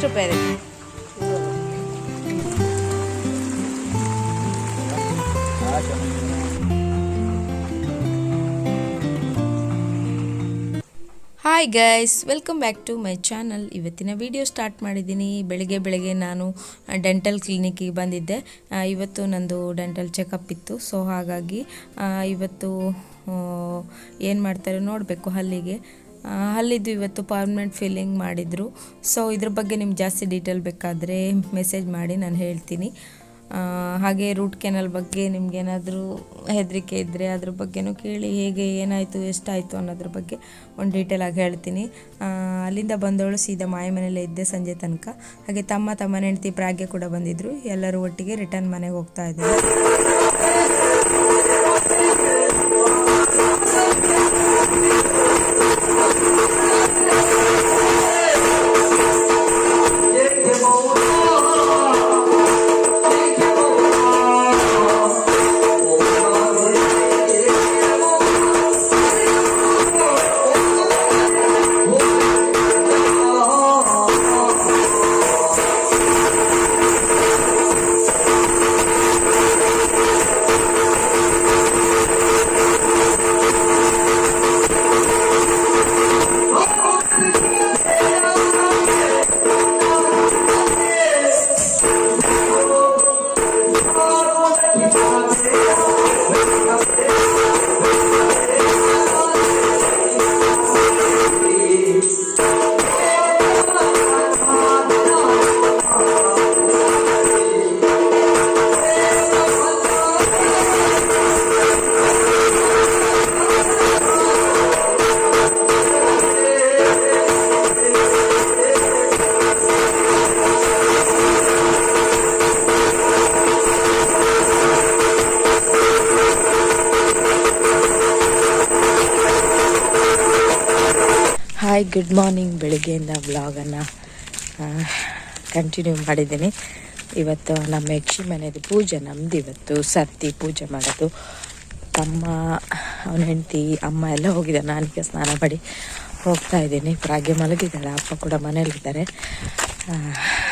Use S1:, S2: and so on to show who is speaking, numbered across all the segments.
S1: ಎಷ್ಟು ರೂಪಾಯಿ hi guys welcome back to my channel ಇವತ್ತಿನ ವಿಡಿಯೋ ಸ್ಟಾರ್ಟ್ ಮಾಡಿದ್ದೀನಿ. ಬೆಳಗ್ಗೆ ಬೆಳಗ್ಗೆ ನಾನು ಡೆಂಟಲ್ ಕ್ಲಿನಿಕ್ಕಿಗೆ ಬಂದಿದ್ದೆ. ಇವತ್ತು ನಂದು ಡೆಂಟಲ್ ಚೆಕಪ್ ಇತ್ತು. ಸೊ ಹಾಗಾಗಿ ಇವತ್ತು ಏನು ಮಾಡ್ತಾರೆ ನೋಡಬೇಕು ಹಲ್ಲಿಗೆ. ಆ, ಹಲ್ಲಿದ್ದು ಇವತ್ತು ಪರ್ಮನೆಂಟ್ ಫಿಲ್ಲಿಂಗ್ ಮಾಡಿದರು. ಸೊ ಇದ್ರ ಬಗ್ಗೆ ನಿಮ್ಗೆ ಜಾಸ್ತಿ ಡೀಟೇಲ್ ಬೇಕಾದರೆ ಮೆಸೇಜ್ ಮಾಡಿ ನಾನು ಹೇಳ್ತೀನಿ. ಹಾಗೆ ರೂಟ್ ಕೆನಲ್ ಬಗ್ಗೆ ನಿಮ್ಗೇನಾದರೂ ಹೆದರಿಕೆ ಇದ್ದರೆ ಅದ್ರ ಬಗ್ಗೆನೂ ಕೇಳಿ ಹೇಗೆ ಏನಾಯಿತು ಎಷ್ಟಾಯಿತು ಅನ್ನೋದ್ರ ಬಗ್ಗೆ ಒಂದು ಡೀಟೇಲ್ ಆಗಿ ಹೇಳ್ತೀನಿ. ಅಲ್ಲಿಂದ ಬಂದವಳು ಸೀದಾ ಮಾಯ ಮನೆಯಲ್ಲೇ ಇದ್ದೆ ಸಂಜೆ ತನಕ. ಹಾಗೆ ತಮ್ಮ ತಮ್ಮನ ಹೆಂಡತಿ ಪ್ರಾಗ್ಯ ಕೂಡ ಬಂದಿದ್ದರು ಎಲ್ಲರೂ ಒಟ್ಟಿಗೆ ರಿಟರ್ನ್ ಮನೆಗೆ ಹೋಗ್ತಾ ಇದ್ದರು. ಗುಡ್ ಮಾರ್ನಿಂಗ್ ಬೆಳಗ್ಗೆಯಿಂದ ವ್ಲಾಗನ್ನು ಕಂಟಿನ್ಯೂ ಮಾಡಿದ್ದೀನಿ. ಇವತ್ತು ನಮ್ಮ ಯಕ್ಷಿ ಮನೆಯದು ಪೂಜೆ, ನಮ್ದು ಇವತ್ತು ಸರ್ತಿ ಪೂಜೆ ಮಾಡೋದು. ತಮ್ಮ, ಅವನ ಹೆಂಡತಿ, ಅಮ್ಮ ಎಲ್ಲ ಹೋಗಿದ್ದಾರೆ. ನಾನೀಗ ಸ್ನಾನ ಮಾಡಿ ಹೋಗ್ತಾ ಇದ್ದೀನಿ. ಪ್ರಾಗೆ ಮಲಗಿದ್ದಾಳೆ ಅಪ್ಪ ಕೂಡ ಮನೇಲಿದ್ದಾರೆ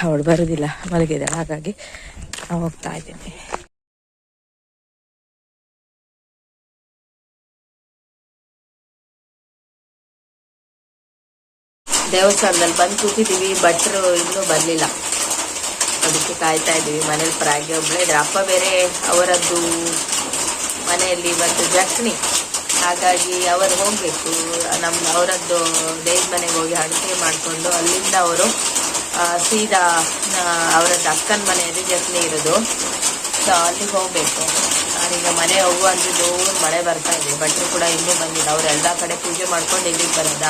S1: ಅವಳು ಬರೋದಿಲ್ಲ, ಮಲಗಿದ್ದಾಳೆ. ಹಾಗಾಗಿ ಹೋಗ್ತಾ ಇದ್ದೀನಿ. ದೇವಸ್ಥಾನದಲ್ಲಿ ಬಂದು ಕೂತಿದ್ದೀವಿ ಭಟ್ರು ಇನ್ನೂ ಬರಲಿಲ್ಲ. ಅದಕ್ಕೆ ಕಾಯ್ತಾ ಇದ್ದೀವಿ, ಮನೇಲಿ ಪ್ರಾಗಿ ಒಬ್ಬಳೇ ಇದ್ರೆ. ಅಪ್ಪ ಬೇರೆ ಅವರದ್ದು ಮನೆಯಲ್ಲಿ ಇವತ್ತು ಜಟ್ನಿ ಹಾಗಾಗಿ ಅವರು ಹೋಗಬೇಕು. ನಮ್ಮ ಅವರದ್ದು ದೇವ್ರ ಮನೆಗೆ ಹೋಗಿ ಅಡುಗೆ ಮಾಡಿಕೊಂಡು ಅಲ್ಲಿಂದ ಅವರು ಸೀದಾ ಅವರದ್ದು ಅಕ್ಕನ ಮನೆಯಲ್ಲಿ ಜಟ್ನಿ ಇರೋದು. ಸೊ ಅಲ್ಲಿಗೆ ಹೋಗಬೇಕು. ನಾನೀಗ ಮನೆ ಹೋಗುವ ಅಂದ್ರೆ ಜೋರು ಮಳೆ ಬರ್ತಾ ಇದೆ. ಭಟ್ರು ಕೂಡ ಇನ್ನೂ ಬಂದಿಲ್ಲ ಅವರೆಲ್ಲ ಕಡೆ ಪೂಜೆ ಮಾಡ್ಕೊಂಡು ಇಲ್ಲಿಗೆ ಬರೋದ?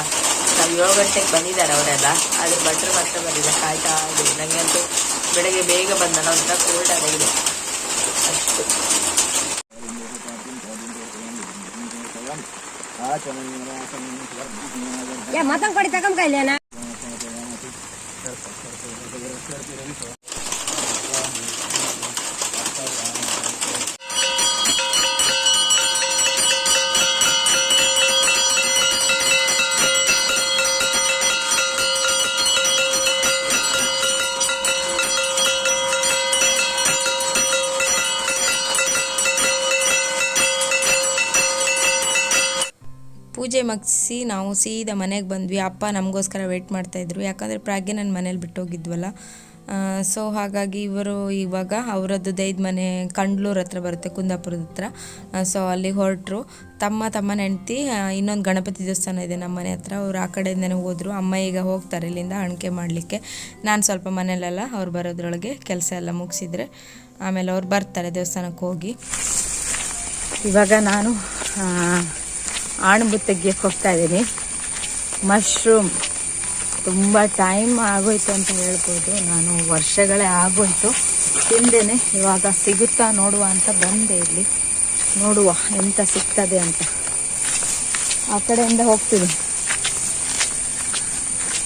S1: ನಾವು ಏಳು ಗಂಟೆಗೆ ಬಂದಿದ್ದಾರೆ ಅವರೆಲ್ಲ. ಆದ್ರೆ ಭಟ್ರು ಮಾತ್ರ ಬಂದಿದೆ ಕಾಯ್ತಾ ಇದೆ ನನಗೆ ಅಂತೂ ಬೆಳಗ್ಗೆ ಬೇಗ ಬಂದ ಒಂಥರ ಕೋಲ್ಡ್ ಇದೆ. ಅಷ್ಟು.
S2: ಯಾ ಮತ್ತೊಂದು
S1: ಪೂಜೆ ಮಗಿಸಿ ನಾವು ಸೀದಾ ಮನೆಗೆ ಬಂದ್ವಿ. ಅಪ್ಪ ನಮಗೋಸ್ಕರ ವೆಯ್ಟ್ ಮಾಡ್ತಾಯಿದ್ರು ಯಾಕಂದರೆ ಪ್ರಾಗ್ಗೆ ನನ್ನ ಮನೇಲಿ ಬಿಟ್ಟೋಗಿದ್ವಲ್ಲ. ಸೊ ಹಾಗಾಗಿ ಇವರು ಇವಾಗ ಅವರದ್ದು ದೈದ ಮನೆ ಕಂಡ್ಲೂರ್ ಹತ್ರ ಬರುತ್ತೆ, ಕುಂದಾಪುರದ ಹತ್ರ. ಸೊ ಅಲ್ಲಿ ಹೊರಟರು. ತಮ್ಮ ತಮ್ಮ ನೆಂಟಿ ಇನ್ನೊಂದು ಗಣಪತಿ ದೇವಸ್ಥಾನ ಇದೆ ನಮ್ಮ ಮನೆ ಹತ್ರ. ಅವ್ರು ಆ ಕಡೆಯಿಂದನೇ ಹೋದರು. ಅಮ್ಮ ಈಗ ಹೋಗ್ತಾರೆ ಇಲ್ಲಿಂದ ಅಣಿಕೆ ಮಾಡಲಿಕ್ಕೆ. ನಾನು ಸ್ವಲ್ಪ ಮನೇಲೆಲ್ಲ ಅವ್ರು ಬರೋದ್ರೊಳಗೆ ಕೆಲಸ ಎಲ್ಲ ಮುಗಿಸಿದ್ರೆ ಆಮೇಲೆ ಅವ್ರು ಬರ್ತಾರೆ ದೇವಸ್ಥಾನಕ್ಕೆ ಹೋಗಿ. ಇವಾಗ ನಾನು ಆಣಬು ತೆಗಿಯಕ್ಕೆ ಹೋಗ್ತಾ ಇದ್ದೀನಿ. ಮಶ್ರೂಮ್ ತುಂಬ ಟೈಮ್ ಆಗೋಯ್ತು ಅಂತ ಹೇಳ್ಬೋದು. ನಾನು ವರ್ಷಗಳೇ ಆಗೋಯ್ತು. ತಿಂದೇನೆ, ಇವಾಗ ಸಿಗುತ್ತಾ ನೋಡುವ ಅಂತ ಬಂದೆ ಇಲ್ಲಿ. ನೋಡುವ ಎಂತ ಸಿಗ್ತದೆ ಅಂತ. ಆ ಕಡೆಯಿಂದ ಹೋಗ್ತೀನಿ.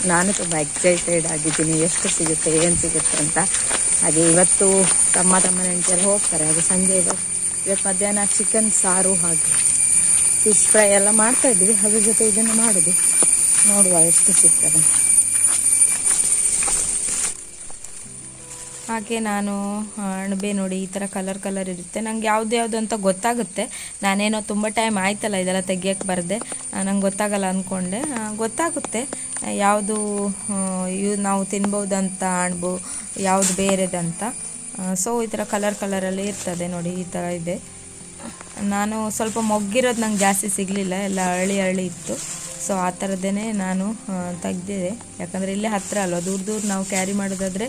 S1: ನಾನು ತುಂಬ ಎಕ್ಸೈಟೆಡ್ ಆಗಿದ್ದೀನಿ. ಎಷ್ಟು ಸಿಗುತ್ತೆ, ಏನು ಸಿಗುತ್ತೆ ಅಂತ. ಹಾಗೆ ಇವತ್ತು ತಮ್ಮ ತಮ್ಮ ನೆಂಟರು ಹೋಗ್ತಾರೆ. ಹಾಗೆ ಸಂಜೆ ಇವತ್ತು ಮಧ್ಯಾಹ್ನ ಚಿಕನ್ ಸಾರು ಹಾಗೆ. ಫಿಶ್ ಫ್ರೈ ಎಲ್ಲ ಮಾಡ್ತಾ ಇದ್ವಿ ಅದ್ರ ಜೊತೆ ಇದನ್ನು ಮಾಡೋದು. ನೋಡುವ ಎಷ್ಟು ಸಿಗ್ತದೆ. ಹಾಗೆ ನಾನು ಅಣಬೆ ನೋಡಿ ಈ ಥರ ಕಲರ್ ಕಲರ್ ಇರುತ್ತೆ. ನಂಗೆ ಯಾವ್ದು ಯಾವುದು ಅಂತ ಗೊತ್ತಾಗುತ್ತೆ. ನಾನೇನೋ ತುಂಬ ಟೈಮ್ ಆಯ್ತಲ್ಲ ಇದೆಲ್ಲ ತೆಗಿಯೋಕ್ಕೆ ಬರದೆ. ನಂಗೆ ಗೊತ್ತಾಗಲ್ಲ ಅಂದ್ಕೊಂಡೆ ಗೊತ್ತಾಗುತ್ತೆ. ಯಾವುದು ಇವು ನಾವು ತಿನ್ಬೋದಂತ ಅಣಬು, ಯಾವುದು ಬೇರೆದಂತ. ಸೊ ಈ ಥರ ಕಲರ್ ಕಲರಲ್ಲಿ ಇರ್ತದೆ ನೋಡಿ ಈ ಥರ ಇದೆ. ನಾನು ಸ್ವಲ್ಪ ಮೊಗ್ಗಿರೋದು ನಂಗೆ ಜಾಸ್ತಿ ಸಿಗಲಿಲ್ಲ, ಎಲ್ಲ ಹಳ್ಳಿ ಹಳ್ಳಿ ಇತ್ತು. ಸೊ ಆ ಥರದ್ದೇ ನಾನು ತೆಗ್ದಿದೆ. ಯಾಕಂದರೆ ಇಲ್ಲೇ ಹತ್ತಿರ ಅಲ್ವ, ದೂರ ದೂರ ನಾವು ಕ್ಯಾರಿ ಮಾಡೋದಾದರೆ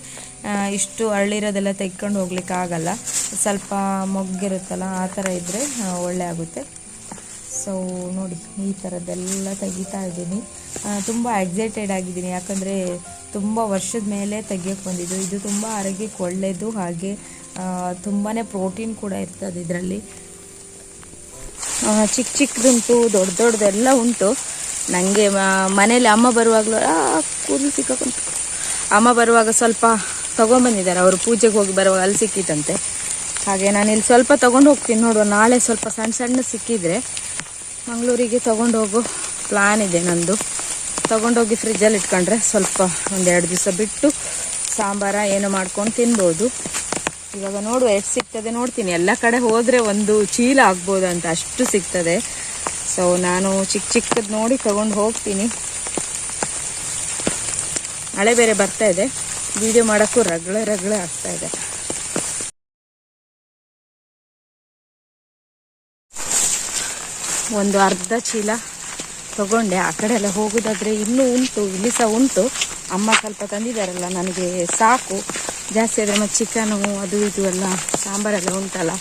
S1: ಇಷ್ಟು ಹಳ್ಳಿರೋದೆಲ್ಲ ತೆಗ್ಕೊಂಡು ಹೋಗ್ಲಿಕ್ಕೆ ಆಗಲ್ಲ. ಸ್ವಲ್ಪ ಮೊಗ್ಗಿರುತ್ತಲ್ಲ, ಆ ಥರ ಇದ್ದರೆ ಒಳ್ಳೆ ಆಗುತ್ತೆ. ಸೊ ನೋಡಿ, ಈ ಥರದ್ದೆಲ್ಲ ತೆಗಿತಾ ಇದ್ದೀನಿ. ತುಂಬ ಎಕ್ಸೈಟೆಡ್ ಆಗಿದ್ದೀನಿ. ಯಾಕಂದರೆ ತುಂಬ ವರ್ಷದ ಮೇಲೆ ತೆಗಿಯೋಕ್ಕೆ ಬಂದಿದ್ದು. ಇದು ತುಂಬ ಆರೋಗ್ಯಕ್ಕೆ ಒಳ್ಳೆಯದು ಹಾಗೆ ತುಂಬಾ ಪ್ರೋಟೀನ್ ಕೂಡ ಇರ್ತದೆ ಇದರಲ್ಲಿ. ಚಿಕ್ಕ ಚಿಕ್ಕದುಂಟು ದೊಡ್ಡ ದೊಡ್ಡದೆಲ್ಲ ಉಂಟು. ನನಗೆ ಮನೇಲಿ ಅಮ್ಮ ಬರುವಾಗಲೂ ಕೂದಲು ಸಿಕ್ಕಾಕೊಂತು ಅಮ್ಮ ಬರುವಾಗ ಸ್ವಲ್ಪ ತೊಗೊಂಬಂದಿದ್ದಾರೆ. ಅವರು ಪೂಜೆಗೆ ಹೋಗಿ ಬರುವಾಗ ಅಲ್ಲಿ ಸಿಕ್ಕಿತಂತೆ ಹಾಗೆ ನಾನು ಇಲ್ಲಿ ಸ್ವಲ್ಪ ತೊಗೊಂಡು ಹೋಗ್ತೀನಿ ನೋಡುವ. ನಾಳೆ ಸ್ವಲ್ಪ ಸಣ್ಣ ಸಣ್ಣ ಸಿಕ್ಕಿದ್ರೆ ಮಂಗಳೂರಿಗೆ ತೊಗೊಂಡು ಹೋಗೋ ಪ್ಲ್ಯಾನ್ ಇದೆ ನಂದು. ತೊಗೊಂಡೋಗಿ ಫ್ರಿಜ್ಜಲ್ಲಿ ಇಟ್ಕೊಂಡ್ರೆ ಸ್ವಲ್ಪ ಒಂದೆರಡು ದಿವಸ ಬಿಟ್ಟು ಸಾಂಬಾರ ಏನು ಮಾಡ್ಕೊಂಡು ತಿನ್ಬೋದು. ಇವಾಗ ನೋಡುವ ಎಷ್ಟು ಸಿಗ್ತದೆ ನೋಡ್ತೀನಿ. ಎಲ್ಲ ಕಡೆ ಹೋದರೆ ಒಂದು ಚೀಲ ಆಗ್ಬೋದು ಅಂತ ಅಷ್ಟು ಸಿಗ್ತದೆ. ಸೊ ನಾನು ಚಿಕ್ಕ ಚಿಕ್ಕದು ನೋಡಿ ತಗೊಂಡು ಹೋಗ್ತೀನಿ. ಮಳೆ ಬೇರೆ ಬರ್ತಾ ಇದೆ. ವಿಡಿಯೋ ಮಾಡೋಕ್ಕೂ ರಗಳೆ ರಗಳೆ ಆಗ್ತಾ ಇದೆ. ಒಂದು ಅರ್ಧ ಚೀಲ ತಗೊಂಡೆ. ಆ ಕಡೆ ಎಲ್ಲ ಹೋಗೋದಾದ್ರೆ ಇನ್ನೂ ಉಂಟು ಇಲ್ಲಿ ಸಹ ಉಂಟು. ಅಮ್ಮ ಸ್ವಲ್ಪ ತಂದಿದ್ದಾರಲ್ಲ ನನಗೆ ಸಾಕು. ಜಾಸ್ತಿ ಆದರೆ ಮತ್ತು ಚಿಕನು, ಅದು ಇದು ಎಲ್ಲ, ಸಾಂಬಾರೆಲ್ಲ ಉಂಟಲ್ಲ,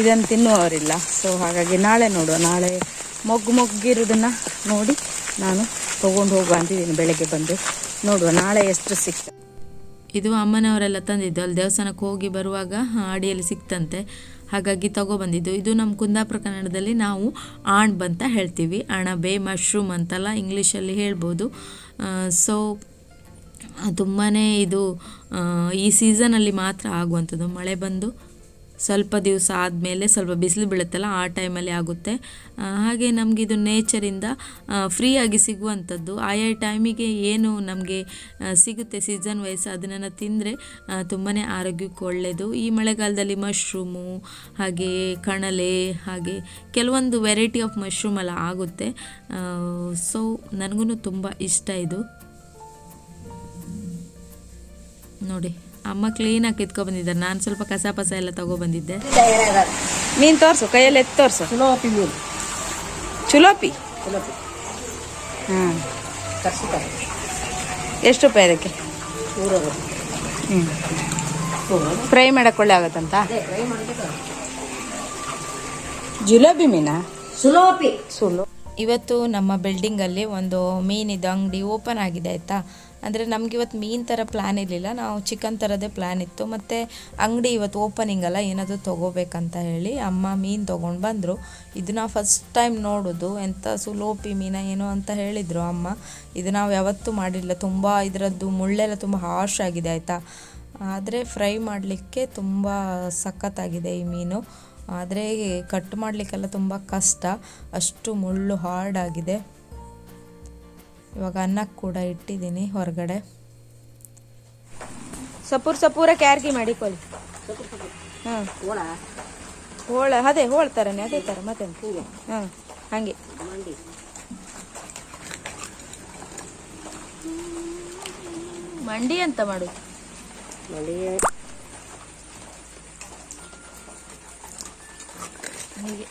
S1: ಇದನ್ನು ತಿನ್ನುವವರಿಲ್ಲ. ಸೊ ಹಾಗಾಗಿ ನಾಳೆ ನೋಡುವ, ನಾಳೆ ಮೊಗ್ಗು ಮೊಗ್ಗಿರೋದನ್ನು ನೋಡಿ ನಾನು ತೊಗೊಂಡು ಹೋಗುವ ಅಂತಿದ್ದೀನಿ, ಬೆಳಗ್ಗೆ ಬಂದು. ನೋಡುವ, ನಾಳೆ ಎಷ್ಟು ಸಿಕ್ತ. ಇದು ಅಮ್ಮನವರೆಲ್ಲ ತಂದಿದ್ದು, ಅಲ್ಲಿ ದೇವಸ್ಥಾನಕ್ಕೆ ಹೋಗಿ ಬರುವಾಗ ಅಡಿಯಲ್ಲಿ ಸಿಕ್ತಂತೆ. ಹಾಗಾಗಿ ತಗೊಬಂದಿದ್ದು ಇದು ನಮ್ಮ ಕುಂದಾಪುರ ಕನ್ನಡದಲ್ಲಿ ನಾವು ಆಣ್ ಅಂತ ಹೇಳ್ತೀವಿ. ಅಣಬೆ ಮಶ್ರೂಮ್ ಅಂತಲ್ಲ ಇಂಗ್ಲೀಷಲ್ಲಿ ಹೇಳ್ಬೋದು. ಸೊ ತುಂಬಾ ಇದು ಈ ಸೀಸನಲ್ಲಿ ಮಾತ್ರ ಆಗುವಂಥದ್ದು. ಮಳೆ ಬಂದು ಸ್ವಲ್ಪ ದಿವಸ ಆದಮೇಲೆ ಸ್ವಲ್ಪ ಬಿಸಿಲು ಬೀಳುತ್ತಲ್ಲ, ಆ ಟೈಮಲ್ಲಿ ಆಗುತ್ತೆ. ಹಾಗೆ ನಮಗೆ ಇದು ನೇಚರಿಂದ ಫ್ರೀಯಾಗಿ ಸಿಗುವಂಥದ್ದು. ಆಯಾ ಟೈಮಿಗೆ ಏನು ನಮಗೆ ಸಿಗುತ್ತೆ ಸೀಸನ್ ವೈಸ್ ಅದನ್ನು ತಿಂದರೆ ತುಂಬಾ ಆರೋಗ್ಯಕ್ಕೆ ಒಳ್ಳೆಯದು ಈ ಮಳೆಗಾಲದಲ್ಲಿ ಮಶ್ರೂಮು ಹಾಗೆ ಕಣಲೆ, ಹಾಗೆ ಕೆಲವೊಂದು ವೆರೈಟಿ ಆಫ್ ಮಶ್ರೂಮ್ ಎಲ್ಲ ಆಗುತ್ತೆ. ಸೊ ನನಗೂ ತುಂಬ ಇಷ್ಟ ಇದು. ನೋಡಿ ಅಮ್ಮ ಕ್ಲೀನಾಗಿ ಕಿತ್ಕೊ ಬಂದಿದ್ದಾರೆ ನಾನು ಸ್ವಲ್ಪ ಕಸ ಪಸ ಎಲ್ಲ ತಗೊಬಂದಿದ್ದೆ. ಮೀನು ತೋರಿಸು ಕೈಯಲ್ಲಿ ಎತ್ತು ತೋರಿಸು.
S2: ಚುಲೋಪಿ ಮೀನು
S1: ಚುಲೋಪಿ?
S2: ಹ್ಮ್.
S1: ಹಾಂ ಎಷ್ಟು ರೂಪಾಯಿ ಅದಕ್ಕೆ? ಹ್ಞೂ ಫ್ರೈ ಮಾಡಕ್ಕೆ ಒಳ್ಳೆ ಆಗುತ್ತಂತ? ಜುಲಾಬಿ ಮೀನಾ?
S2: ಸುಲೋಪಿ.
S1: ಸುಲೋ ಇವತ್ತು ನಮ್ಮ ಬಿಲ್ಡಿಂಗಲ್ಲಿ ಒಂದು ಮೀನಿದ ಅಂಗಡಿ ಓಪನ್ ಆಗಿದೆ ಆಯಿತಾ? ಅಂದರೆ ನಮ್ಗೆ ಇವತ್ತು ಮೀನು ಥರ ಪ್ಲ್ಯಾನ್ ಇರಲಿಲ್ಲ. ನಾವು ಚಿಕನ್ ಥರದೇ ಪ್ಲ್ಯಾನ್ ಇತ್ತು. ಮತ್ತು ಅಂಗಡಿ ಇವತ್ತು ಓಪನಿಂಗ್ ಅಲ್ಲ, ಏನಾದರೂ ತೊಗೋಬೇಕಂತ ಹೇಳಿ ಅಮ್ಮ ಮೀನು ತೊಗೊಂಡು ಬಂದರು. ಇದು ಫಸ್ಟ್ ಟೈಮ್ ನೋಡೋದು. ಎಂಥ ಸುಲೋಪಿ ಮೀನ ಏನೋ ಅಂತ ಹೇಳಿದರು ಅಮ್ಮ. ಇದು ನಾವು ಯಾವತ್ತೂ ಮಾಡಿಲ್ಲ. ತುಂಬ ಇದರದ್ದು ಮುಳ್ಳೆಲ್ಲ ತುಂಬ ಹಾರ್ಶ್ ಆಗಿದೆ, ಆಯಿತಾ? ಆದರೆ ಫ್ರೈ ಮಾಡಲಿಕ್ಕೆ ತುಂಬ ಸಖತ್ತಾಗಿದೆ ಈ ಮೀನು. ಆದರೆ ಕಟ್ ಮಾಡಲಿಕ್ಕೆಲ್ಲ ತುಂಬ ಕಷ್ಟ. ಅಷ್ಟು ಮುಳ್ಳು ಹಾರ್ಡ್ ಆಗಿದೆ. ಇವಾಗ ಅನ್ನಕ್ಕೆ ಕೂಡ ಇಟ್ಟಿದ್ದೀನಿ ಹೊರಗಡೆ. ಸಪೂರ್ ಸಪೂರ ಕ್ಯಾರ್ಗಿ ಮಾಡಿಕೊಳ್ಳಿ ಹಾಂ.
S2: ಓಣ
S1: ಹೋಳ, ಅದೇ ಹೋಳ್ತಾರೆ ಅದೇ ಥರ ಮತ್ತೆ ಹಾಂ, ಹಾಗೆ.
S2: ಮಂಡಿ
S1: ಮಂಡಿ ಅಂತ ಮಾಡು?
S2: ಮಂಡಿ
S1: ಹೀಗೆ.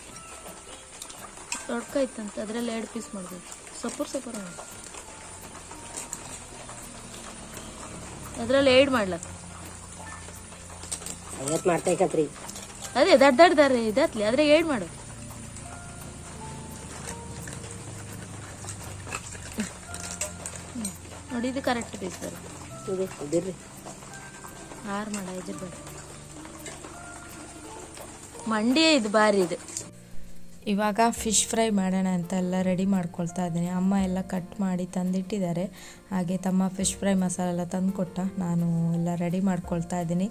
S1: ಇತ್ತಂತ ಅದರಲ್ಲಿ ಎರಡು ಪೀಸ್ ಮಾಡಬೇಕು. ಸಪೂರ್ ಸಪೂರ ಮಾಡು ಅದರಲ್ಲಿ ಏಡ್ ಮಾಡ್ಲಕ್ಕ.
S2: ಐವತ್ತು ಮಾಡ್ತೈಕತ್ರಿ
S1: ಅದೇ ದಡ್ಡ ದಡ್ಡ ದಾರ ಇದತ್ಲಿ ಅದ್ರಾಗ ಏಡ್ ಮಾಡು. ನೋಡಿ ಇದು ಕರೆಕ್ಟ್ ಪೀಸ್
S2: ಸರ್
S1: ಆರು ಮಾಡ ಇದ್ರ ಬೇಡ ಮಂಡಿ ಇದು ಬಾರಿ ಇದು. ಇವಾಗ ಫಿಶ್ ಫ್ರೈ ಮಾಡೋಣ ಅಂತ ಎಲ್ಲ ರೆಡಿ ಮಾಡ್ಕೊಳ್ತಾ ಇದ್ದೀನಿ. ಅಮ್ಮ ಎಲ್ಲ ಕಟ್ ಮಾಡಿ ತಂದಿಟ್ಟಿದ್ದಾರೆ. ಹಾಗೆ ತಮ್ಮ ಫಿಶ್ ಫ್ರೈ ಮಸಾಲೆ ಎಲ್ಲ ತಂದುಕೊಟ್ಟ. ನಾನು ಎಲ್ಲ ರೆಡಿ ಮಾಡ್ಕೊಳ್ತಾ ಇದ್ದೀನಿ.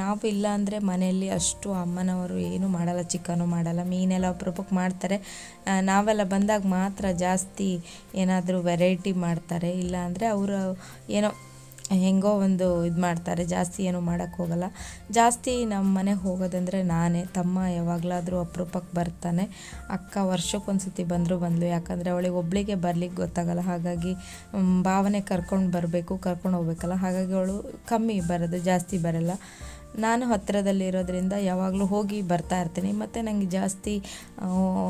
S1: ನಾವು ಇಲ್ಲ ಅಂದರೆ ಮನೆಯಲ್ಲಿ ಅಷ್ಟು ಅಮ್ಮನವರು ಏನು ಮಾಡಲ್ಲ ಚಿಕನು ಮಾಡಲ್ಲ. ಮೀನೆಲ್ಲ ಅಪರೂಪಕ್ಕೆ ಮಾಡ್ತಾರೆ. ನಾವೆಲ್ಲ ಬಂದಾಗ ಮಾತ್ರ ಜಾಸ್ತಿ ಏನಾದರೂ ವೆರೈಟಿ ಮಾಡ್ತಾರೆ. ಇಲ್ಲ ಅಂದರೆ ಅವರು ಏನೋ ಹೆಂಗೋ ಒಂದು ಇದು ಮಾಡ್ತಾರೆ, ಜಾಸ್ತಿ ಏನು ಮಾಡೋಕ್ಕೆ ಹೋಗಲ್ಲ. ಜಾಸ್ತಿ ನಮ್ಮ ಮನೆಗೆ ಹೋಗೋದಂದರೆ ನಾನೇ, ತಮ್ಮ ಯಾವಾಗಲಾದರೂ ಅಪರೂಪಕ್ಕೆ ಬರ್ತಾನೆ. ಅಕ್ಕ ವರ್ಷಕ್ಕೊಂದ್ಸತಿ ಬಂದರೂ ಬಂದಳು ಯಾಕಂದರೆ ಅವಳಿಗೆ ಒಬ್ಳಿಗೆ ಬರ್ಲಿಕ್ಕೆ ಗೊತ್ತಾಗಲ್ಲ. ಹಾಗಾಗಿ ಭಾವನೆ ಕರ್ಕೊಂಡು ಬರಬೇಕು, ಕರ್ಕೊಂಡು ಹೋಗ್ಬೇಕಲ್ಲ. ಹಾಗಾಗಿ ಅವಳು ಕಮ್ಮಿ ಬರೋದು, ಜಾಸ್ತಿ ಬರಲ್ಲ. ನಾನು ಹತ್ತಿರದಲ್ಲಿ ಇರೋದ್ರಿಂದ ಯಾವಾಗಲೂ ಹೋಗಿ ಬರ್ತಾ ಇರ್ತೀನಿ. ಮತ್ತು ನನಗೆ ಜಾಸ್ತಿ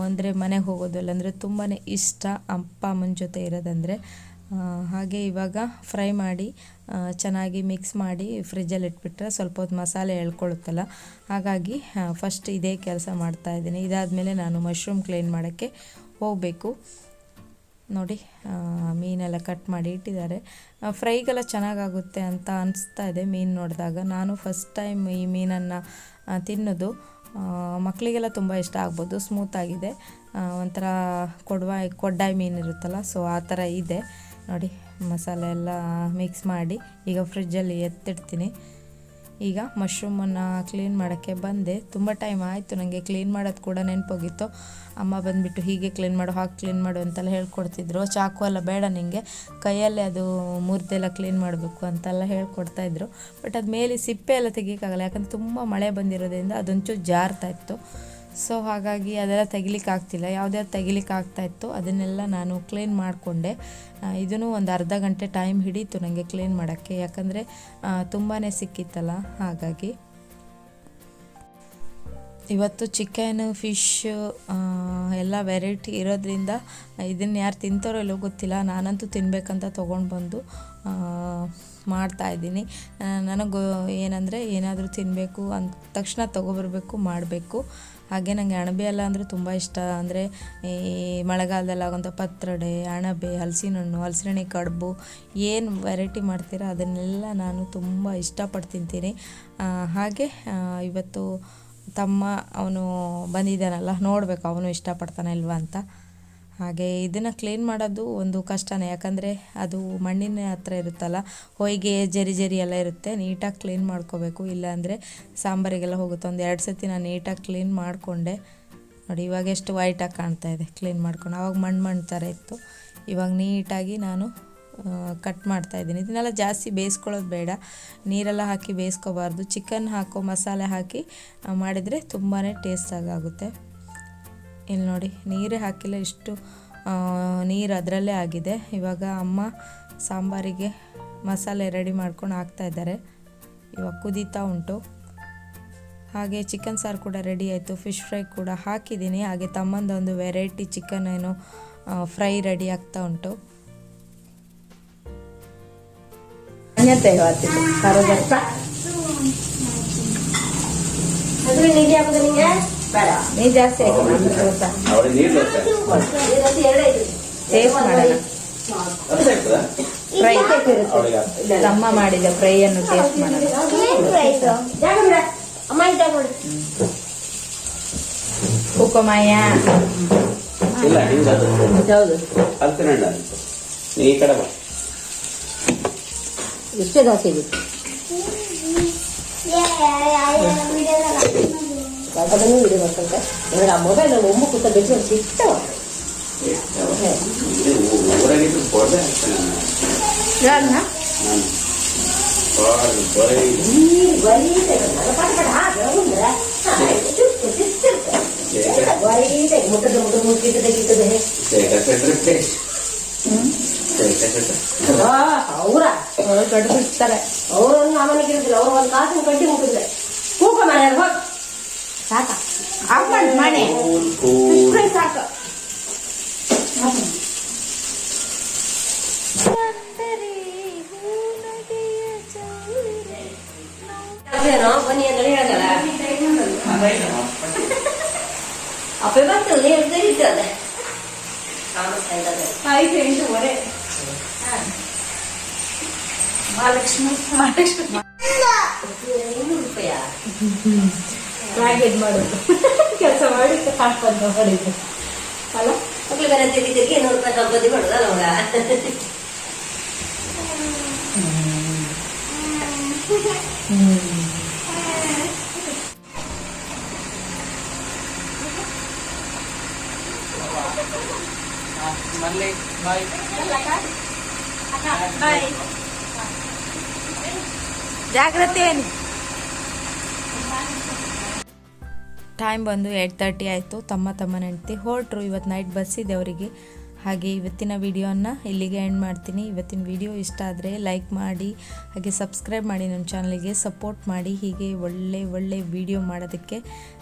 S1: ಅಂದರೆ ಮನೆಗೆ ಹೋಗೋದು ಅಂದರೆ ತುಂಬಾ ಇಷ್ಟ ಅಪ್ಪ ಅಮ್ಮನ ಜೊತೆ ಇರೋದಂದರೆ. ಹಾಗೆ ಇವಾಗ ಫ್ರೈ ಮಾಡಿ ಚೆನ್ನಾಗಿ ಮಿಕ್ಸ್ ಮಾಡಿ ಫ್ರಿಜ್ಜಲ್ಲಿ ಇಟ್ಬಿಟ್ರೆ ಸ್ವಲ್ಪ ಹೊತ್ತು ಮಸಾಲೆ ಎಳ್ಕೊಳ್ಳುತ್ತಲ್ಲ. ಹಾಗಾಗಿ ಫಸ್ಟ್ ಇದೇ ಕೆಲಸ ಮಾಡ್ತಾ ಇದ್ದೀನಿ. ಇದಾದಮೇಲೆ ನಾನು ಮಶ್ರೂಮ್ ಕ್ಲೀನ್ ಮಾಡೋಕ್ಕೆ ಹೋಗಬೇಕು. ನೋಡಿ ಮೀನೆಲ್ಲ ಕಟ್ ಮಾಡಿ ಇಟ್ಟಿದ್ದಾರೆ. ಫ್ರೈಗೆಲ್ಲ ಚೆನ್ನಾಗಾಗುತ್ತೆ ಅಂತ ಅನಿಸ್ತಾ ಇದೆ ಮೀನು ನೋಡಿದಾಗ. ನಾನು ಫಸ್ಟ್ ಟೈಮ್ ಈ ಮೀನನ್ನು ತಿನ್ನೋದು ಮಕ್ಕಳಿಗೆಲ್ಲ ತುಂಬ ಇಷ್ಟ ಆಗ್ಬೋದು. ಸ್ಮೂತಾಗಿದೆ ಒಂಥರ ಕೊಡ್ವಾಯ್, ಕೊಡ್ಡಾಯಿ ಮೀನು ಇರುತ್ತಲ್ಲ ಸೊ ಆ ಥರ ಇದೆ. ನೋಡಿ ಮಸಾಲೆ ಎಲ್ಲ ಮಿಕ್ಸ್ ಮಾಡಿ ಈಗ ಫ್ರಿಜ್ಜಲ್ಲಿ ಎತ್ತಿಡ್ತೀನಿ. ಈಗ ಮಶ್ರೂಮನ್ನು ಕ್ಲೀನ್ ಮಾಡೋಕ್ಕೆ ಬಂದೆ. ತುಂಬ ಟೈಮ್ ಆಯಿತು ನನಗೆ ಕ್ಲೀನ್ ಮಾಡೋದು ಕೂಡ ನೆನಪೋಗಿತ್ತು. ಅಮ್ಮ ಬಂದುಬಿಟ್ಟು ಹೀಗೆ ಕ್ಲೀನ್ ಮಾಡು, ಹಾಗೆ ಕ್ಲೀನ್ ಮಾಡು ಅಂತೆಲ್ಲ ಹೇಳ್ಕೊಡ್ತಿದ್ರು. ಚಾಕು ಎಲ್ಲ ಬೇಡ ನಿಮಗೆ ಕೈಯಲ್ಲೇ ಅದು ಮುರಿದೆಲ್ಲ ಕ್ಲೀನ್ ಮಾಡಬೇಕು ಅಂತೆಲ್ಲ ಹೇಳ್ಕೊಡ್ತಾಯಿದ್ರು ಬಟ್ ಅದು ಮೇಲೆ ಸಿಪ್ಪೆ ಎಲ್ಲ ತೆಗಿಯೋಕ್ಕಾಗಲ್ಲ. ಯಾಕಂದ್ರೆ ತುಂಬ ಮಳೆ ಬಂದಿರೋದ್ರಿಂದ ಅದೊಂಚೂರು ಜಾರ್ತಾ ಇತ್ತು. ಸೊ ಹಾಗಾಗಿ ಅದೆಲ್ಲ ತೆಗಿಲಿಕ್ಕೆ ಆಗ್ತಿಲ್ಲ. ಯಾವುದ್ಯಾವ್ದು ತೆಗಿಲಿಕ್ಕೆ ಆಗ್ತಾ ಇತ್ತು, ಅದನ್ನೆಲ್ಲ ನಾನು ಕ್ಲೀನ್ ಮಾಡಿಕೊಂಡೆ. ಇದನ್ನು ಒಂದು ಅರ್ಧ ಗಂಟೆ ಟೈಮ್ ಹಿಡೀತು ನನಗೆ ಕ್ಲೀನ್ ಮಾಡೋಕ್ಕೆ. ಯಾಕಂದರೆ ತುಂಬಾ ಸಿಕ್ಕಿತ್ತಲ್ಲ, ಹಾಗಾಗಿ. ಇವತ್ತು ಚಿಕನ್ ಫಿಶ್ ಎಲ್ಲ ವೆರೈಟಿ ಇರೋದ್ರಿಂದ ಇದನ್ನು ಯಾರು ತಿಂತಾರೋ ಇಲ್ಲೋ ಗೊತ್ತಿಲ್ಲ. ನಾನಂತೂ ತಿನ್ನಬೇಕಂತ ತೊಗೊಂಡು ಬಂದು ಮಾಡ್ತಾಯಿದ್ದೀನಿ ನನಗೆ ಏನಂದರೆ ಏನಾದರೂ ತಿನ್ನಬೇಕು ಅಂದ ತಕ್ಷಣ ತೊಗೊಬರ್ಬೇಕು, ಮಾಡಬೇಕು. ಹಾಗೆ ನನಗೆ ಅಣಬೆ ಎಲ್ಲ ಅಂದರೆ ತುಂಬ ಇಷ್ಟ. ಅಂದರೆ ಈ ಮಳೆಗಾಲದಲ್ಲಿ ಆಗೋಂಥ ಪತ್ರೊಡೆ, ಅಣಬೆ ಹಲಸಿನ ಹಣ್ಣು ಹಲಸಿನ ಹಣ್ಣಿ ಕಡುಬು ಏನು ವೆರೈಟಿ ಮಾಡ್ತೀರಾ ಅದನ್ನೆಲ್ಲ ನಾನು ತುಂಬ ಇಷ್ಟಪಟ್ಟು ತಿಂತೀನಿ ಹಾಗೆ ಇವತ್ತು ತಮ್ಮ ಅವನು ಬಂದಿದ್ದಾನಲ್ಲ, ನೋಡಬೇಕು ಅವನು ಇಷ್ಟಪಡ್ತಾನೆ ಇಲ್ವಾ ಅಂತ. ಹಾಗೆ ಇದನ್ನು ಕ್ಲೀನ್ ಮಾಡೋದು ಒಂದು ಕಷ್ಟನೇ. ಯಾಕಂದರೆ ಅದು ಮಣ್ಣಿನ ಹತ್ರ ಇರುತ್ತಲ್ಲ, ಹೊಯ್ಗೆ, ಜರಿ ಜರಿ ಎಲ್ಲ ಇರುತ್ತೆ. ನೀಟಾಗಿ ಕ್ಲೀನ್ ಮಾಡ್ಕೋಬೇಕು. ಇಲ್ಲಾಂದರೆ ಸಾಂಬಾರಿಗೆಲ್ಲ ಹೋಗುತ್ತೆ. ಒಂದು ಎರಡು ಸತಿ ನಾನು ನೀಟಾಗಿ ಕ್ಲೀನ್ ಮಾಡಿಕೊಂಡೆ. ನೋಡಿ, ಇವಾಗ ಎಷ್ಟು ವೈಟಾಗಿ ಕಾಣ್ತಾ ಇದೆ ಕ್ಲೀನ್ ಮಾಡ್ಕೊಂಡು. ಆವಾಗ ಮಣ್ಣು ಮಣ್ಣು ಥರ ಇತ್ತು. ಇವಾಗ ನೀಟಾಗಿ ನಾನು ಕಟ್ ಮಾಡ್ತಾ ಇದ್ದೀನಿ. ಇದನ್ನೆಲ್ಲ ಜಾಸ್ತಿ ಬೇಯಿಸ್ಕೊಳ್ಳೋದು ಬೇಡ. ನೀರೆಲ್ಲ ಹಾಕಿ ಬೇಯಿಸ್ಕೋಬಾರ್ದು. ಚಿಕನ್ ಹಾಕೋ ಮಸಾಲೆ ಹಾಕಿ ಮಾಡಿದರೆ ತುಂಬಾ ಟೇಸ್ಟಾಗಿ ಆಗುತ್ತೆ ಇಲ್ಲಿ ನೋಡಿ ನೀರೇ ಹಾಕಿಲ್ಲ ಇಷ್ಟು ನೀರು ಅದರಲ್ಲೇ ಆಗಿದೆ. ಇವಾಗ ಅಮ್ಮ ಸಾಂಬಾರಿಗೆ ಮಸಾಲೆ ರೆಡಿ ಮಾಡ್ಕೊಂಡು ಹಾಕ್ತಾ ಇದ್ದಾರೆ. ಇವಾಗ ಕುದೀತಾ ಉಂಟು. ಹಾಗೆ ಚಿಕನ್ ಸಾರು ಕೂಡ ರೆಡಿ ಆಯಿತು. ಫಿಶ್ ಫ್ರೈ ಕೂಡ ಹಾಕಿದ್ದೀನಿ. ಹಾಗೆ ತಮ್ಮಂದೊಂದು ವೆರೈಟಿ ಚಿಕನ್ ಏನು ಫ್ರೈ ರೆಡಿ ಆಗ್ತಾ ಉಂಟು.
S2: ಅನ್ಯತೆ ಬೇಡ.
S1: ನೀರು ಜಾಸ್ತಿ ಆಯ್ತು. ದೋಸೆ
S3: ಅವಳಿಗೆ ನೀರು ದೋಸೆ
S2: ಎರಡೇ ಇದೆ
S1: ಟೇಸ್ಟ್ ಮಾಡೋಣ? ಫ್ರೈ ತಮ್ಮ ಮಾಡಿದ ಫ್ರೈಯನ್ನು ಟೇಸ್ಟ್ ಮಾಡೋಣ.
S2: ಜಾಗ ಬಿಡ ಅಮ್ಮ ಇದ್ದಾಗ ನೋಡಿ.
S1: ಕುಕ್ಕುಮಯ್ಯ
S3: ಇಲ್ಲ ಅದು.
S2: ಹೌದು.
S3: ನೀ ಈ ಕಡೆ ಬಾ.
S2: ಇಷ್ಟೇ ದೋಸೆ ಇದೆ. ಅದನ್ನು ಇಡಬೇಕಂತೆ ಅಂದ್ರೆ ಆ ಮೊಬೈಲ್ ಒಮ್ಮೆ ಕೂತ ಬಿಟ್ಟು ಸಿಗ್ತಾವ
S3: ಇದು ಊರಾಗಿದ್ದು ಕೊಡದೆ ಹಾಕ್ತೇನೆ ನಾನು. ನಾನು ಬಾಳ್ ಬರೀ
S2: ನೀರು ಬರೀತೆ ನನ್ನ ಪಟ ಪಟ ಹಾಗೆ ಅಂದ್ರೆ ಚುಟ್ಟು ಚುಚ್ಚಿರುತ್ತೆ ಬರೀತೆ ಮುಟ್ಟದ ಮುಟ್ಟ ಮುಟ್ಟಿದ್ದದೆ ಗಿಟ್ಟದೆ
S3: ಶೇಖ ಶೆಟ್ರ್ ಟೇಸ್ಟ್ ಶೇಖ ಶೆಟ್ರ್
S2: ಅವರ
S1: ಕಡ್ದು ಬಿಡ್ತಾರೆ
S2: ಅವರನ್ನು ಆಮನಿಗೆ ಇರುದಿಲ್ಲ ಅವ್ರು ಒಂದು ಕಾಸಿನ ಕಡ್ಡಿ ಮುಟ್ಟಿದ್ರೆ ಕೂಕ ಮನೆ ಹೋಗಿ ಸಾಕ
S1: ಆಫ್ ಮಾಡಿ ಮಾಡಿ
S3: ಕೂಲ್ ಕೂಲ್
S2: ಸಾಕ ಅದೇನೋ ಬನ್ನಿ ಅಂತ ಹೇಳಲ್ಲ ಅಪ್ಪ ಬರ್ತದೆ ನೀರು ತೆರೀತದೆ ಕಾಣಿಸ್ತಾ ಇದ್ದಾರೆ
S1: ಐದು ಎಂಟೂವರೆ ಮಹಾಲಕ್ಷ್ಮಿ ಮಹಾಲಕ್ಷ್ಮಿ
S2: ಇನ್ನೂರು ರೂಪಾಯ
S1: ಇದು ಮಾಡೋದು. ಕೆಲಸ ಮಾಡಿ ಹಾಕೊಂಡು ಮಾಡಿದ್ದು ಅಲ್ಲ?
S2: ಮಕ್ಳು ಬೇರೆ ತೆಗಿತಿರ್ಗೆ ಇನ್ನೂರು ರೂಪಾಯಿ ಸಂಪಾದಿ ಮಾಡೋದಲ್ಲ ಅವಾಗ
S1: ಜಾಗ್ರತೆ ಟೈಮ್ ಬಂದು ಏಯ್ಟ್ ತರ್ಟಿ ಆಯಿತು. ತಮ್ಮ ತಮ್ಮ ಹೆಂಡ್ತಿ ಹೊರಟ್ರು ಇವತ್ತು ನೈಟ್ ಬಸ್ ಇದೆ ಅವರಿಗೆ. ಹಾಗೆ ಇವತ್ತಿನ ವಿಡಿಯೋನ ಇಲ್ಲಿಗೆ ಎಂಡ್ ಮಾಡ್ತೀನಿ. ಇವತ್ತಿನ ವಿಡಿಯೋ ಇಷ್ಟ ಆದರೆ ಲೈಕ್ ಮಾಡಿ, ಹಾಗೆ ಸಬ್ಸ್ಕ್ರೈಬ್ ಮಾಡಿ ನಮ್ಮ ಚಾನಲಿಗೆ ಸಪೋರ್ಟ್ ಮಾಡಿ, ಹೀಗೆ ಒಳ್ಳೆ ಒಳ್ಳೆ ವಿಡಿಯೋ ಮಾಡೋದಕ್ಕೆ.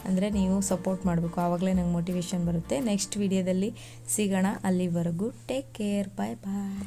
S1: ಅಂದರೆ ನೀವು ಸಪೋರ್ಟ್ ಮಾಡಬೇಕು. ಆವಾಗಲೇ ನಂಗೆ ಮೋಟಿವೇಶನ್ ಬರುತ್ತೆ. ನೆಕ್ಸ್ಟ್ ವಿಡಿಯೋದಲ್ಲಿ ಸಿಗೋಣ. ಅಲ್ಲಿವರೆಗೂ ಟೇಕ್ ಕೇರ್ ಬಾಯ್ ಬಾಯ್